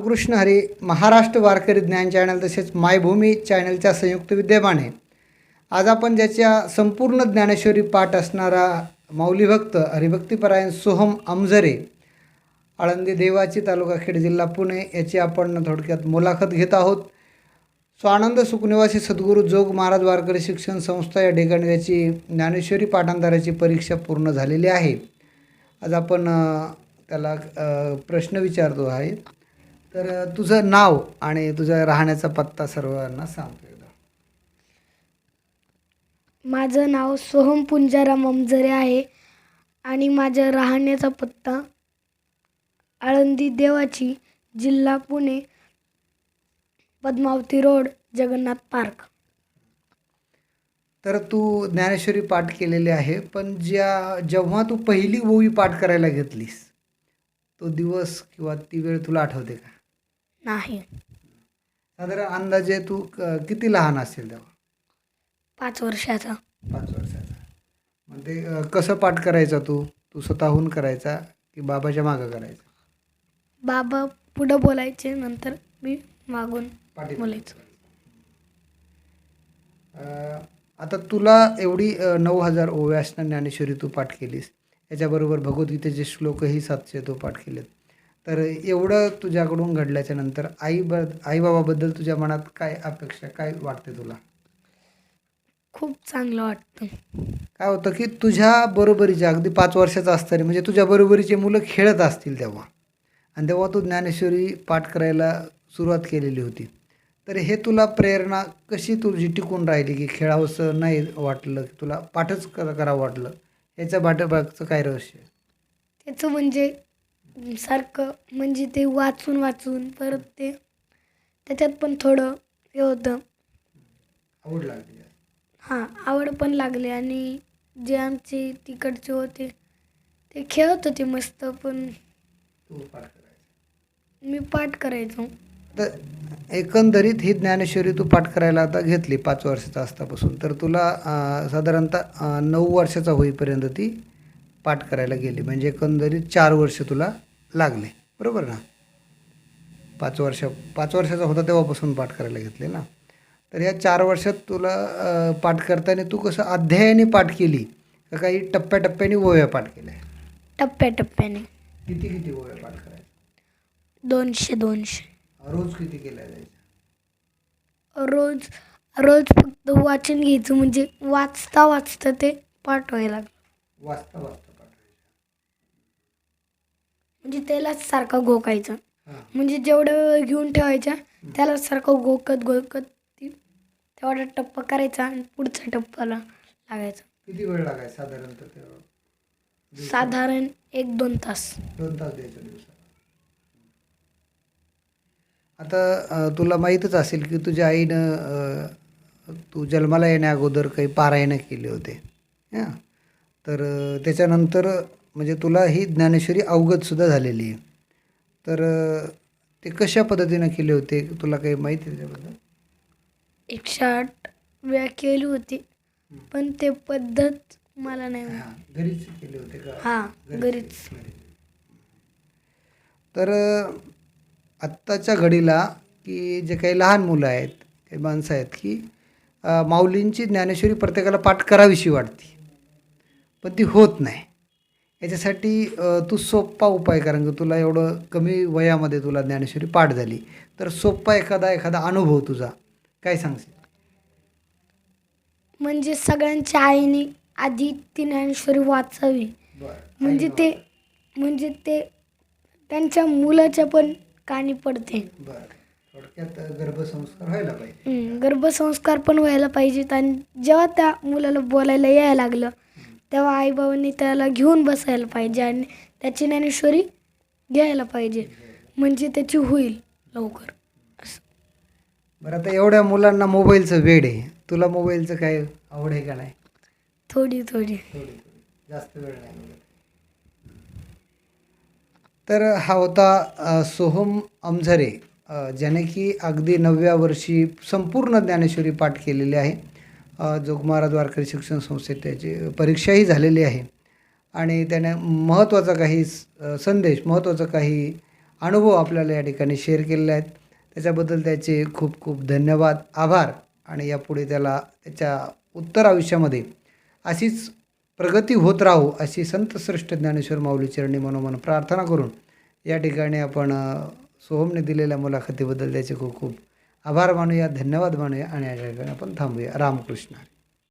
रामकृष्ण हरी महाराष्ट्र वारकरी ज्ञान चॅनल तसेच मायभूमी चॅनलच्या संयुक्त विद्यमाने. आज आपण ज्याच्या संपूर्ण ज्ञानेश्वरी पाठ असणारा माऊलीभक्त हरिभक्तीपरायण सोहम अमझरे आळंदी देवाची तालुका खेड जिल्हा पुणे याची आपण थोडक्यात मुलाखत घेत आहोत. स्वानंद सुखनिवासी सद्गुरू जोग महाराज वारकरी शिक्षण संस्था या ठिकाणी त्याची ज्ञानेश्वरी पाठांतराची परीक्षा पूर्ण झालेली आहे. आज आपण त्याला प्रश्न विचारतो आहे. तर तुझं नाव आणि तुझा राहण्याचा पत्ता सर्वांना सांगतो एकदा. माझं नाव सोहम पुंजाराम अमजरे आहे आणि माझ्या राहण्याचा पत्ता आळंदी देवाची जिल्हा पुणे पद्मावती रोड जगन्नाथ पार्क तर तू ज्ञानेश्वरी पाठ केलेली आहे पण ज्या जेव्हा तू पहिली ओवी पाठ करायला घेतलीस तो दिवस किंवा ती वेळ तुला आठवते का नाही. साधारण अंदाजे तू क- किती लहान असेल तेव्हा? पाच वर्षाचा. पाच वर्षाचा. मग ते अ, कसं पाठ करायचा तू? तू स्वतःहून करायचा की बाबाच्या मागं करायचा? बाबा पुढं बोलायचे नंतर मी मागून बोलायचं. अ, आता तुला एवढी अ, नऊ हजार ओव्या असणं ज्ञानेश्वरी तू पाठ केलीस. याच्याबरोबर भगवद्गीतेचे श्लोकही सातशे तू पाठ केलेत. तर एवढं तुझ्याकडून घडल्याच्या नंतर आई ब आईबाबाबद्दल तुझ्या मनात काय अपेक्षा काय वाटते तुला? खूप चांगलं वाटतं. काय होतं की तुझ्या बरोबरीचे अगदी पाच वर्षाचा असताना म्हणजे तुझ्या बरोबरीचे मुलं खेळत असतील तेव्हा. आणि तेव्हा तू ज्ञानेश्वरी पाठ करायला सुरुवात केलेली होती. तर हे तुला प्रेरणा कशी तुझी टिकून राहिली की खेळावंसं नाही वाटलं तुला पाठच कर करावं वाटलं? याच्या पाठीमागचं काय रहस्य? त्याचं म्हणजे सारखं म्हणजे ते वाचून वाचून परत ते त्याच्यात पण थोडं हे होतं. आवड लागली हां आवड पण लागली आणि जे आमचे तिकडचे होते ते खेळत होते मस्त पण तू पाठ करायचं. मी पाठ करायचो. तर एकंदरीत ही ज्ञानेश्वरी तू पाठ करायला आता घेतली पाच वर्षाचा असतापासून तर तुला अं, साधारणतः अं, नऊ वर्षाचा होईपर्यंत ती पाठ करायला गेली. म्हणजे एकंदरीत चार वर्ष तुला लागले. बरोबर ना? पाच वर्ष पाच वर्षाचा होता तेव्हापासून पाठ करायला घेतले ना? तर या चार वर्षात तुला पाठ करताना तू कसं अध्यायाने पाठ केली? का काही टप्प्याटप्प्याने ओव्या पाठ केल्या? टप्प्याटप्प्याने. किती किती ओव्या पाठ करायच्या? दोनशे दोनशे. रोज किती केल्या जायच्या? रोज रोज फक्त वाचन घ्यायचं. म्हणजे वाचता वाचता ते पाठ व्हायला लागलं. वाचता वाचता. म्हणजे त्यालाच सारखा घोकायचं हां. म्हणजे जेवढा वेळ घेऊन ठेवायचा त्याला सारखं घोकत घोकत ती तेवढा टप्पा करायचा आणि पुढच्या टप्प्याला लागायचा. किती वेळ लागायचा साधारणतः ते? साधारण एक दोन तास. दोन तास द्यायचा दिवसाला. आता अं, तुला माहीतच असेल की तुझ्या आईनं अं, तू जन्माला येण्या अगोदर काही पारायणं केले होते. हां. तर अं, त्याच्यानंतर म्हणजे तुला ही ज्ञानेश्वरी अवगतसुद्धा झालेली आहे. तर ते कशा पद्धतीनं केले होते? तुला काही माहिती आहे त्याच्याबद्दल एकशे आठ वेळा केली होती पण ते पद्धत मला नाही माहीत. हां घरीच केले होते का? हा घरीच तर आत्ताच्या घडीला की जे काही लहान मुलं आहेत काही माणसं आहेत की अ, माऊलींची ज्ञानेश्वरी प्रत्येकाला पाठ करावीशी वाटते. पण ती होत नाही. याच्यासाठी तू सोप्पा उपाय कारण की तुला एवढं कमी वयामध्ये तुला ज्ञानेश्वरी पाठ झाली. तर सोप्पा एखादा एखादा अनुभव तुझा. काय सांगशील? म्हणजे सगळ्यांच्या आईने आधी ती ज्ञानेश्वरी वाचावी. म्हणजे ते म्हणजे ते त्यांच्या मुलाच्या पण कानी पडते. थोडक्यात गर्भसंस्कार व्हायला पाहिजे. गर्भसंस्कार पण व्हायला पाहिजेत आणि जेव्हा त्या मुलाला बोलायला यायला लागलं तेव्हा आईबाबांनी त्याला घेऊन बसायला पाहिजे आणि त्याची ज्ञानेश्वरी घ्यायला पाहिजे. म्हणजे त्याची होईल लवकर. असं. बरं आता एवढ्या मुलांना मोबाईलचं वेड आहे. तुला मोबाईलचं काय आवड आहे का नाही? थोडी थोडी. जास्त वेळ नाही. तर हा होता सोहम अमझरे ज्याने की अगदी नवव्या वर्षी संपूर्ण ज्ञानेश्वरी पाठ केलेली आहे. जोगमहाराज वारकरी शिक्षण संस्थेत त्याची परीक्षाही झालेली आहे. आणि त्याने महत्त्वाचा काही स- संदेश महत्त्वाचा काही अनुभव आपल्याला या ठिकाणी शेअर केलेले आहेत. त्याच्याबद्दल त्याचे खूप खूप धन्यवाद आभार. आणि यापुढे त्याला त्याच्या उत्तर आयुष्यामध्ये अशीच प्रगती होत राहू अशी संत श्रेष्ठ ज्ञानेश्वर माऊली चरणी मनोमन प्रार्थना करून या ठिकाणी आपण सोहमने दिलेल्या मुलाखतीबद्दल त्याचे खूप खूप आभार मानूया धन्यवाद मानूया आणि या आपण थांबूया रामकृष्ण हरी.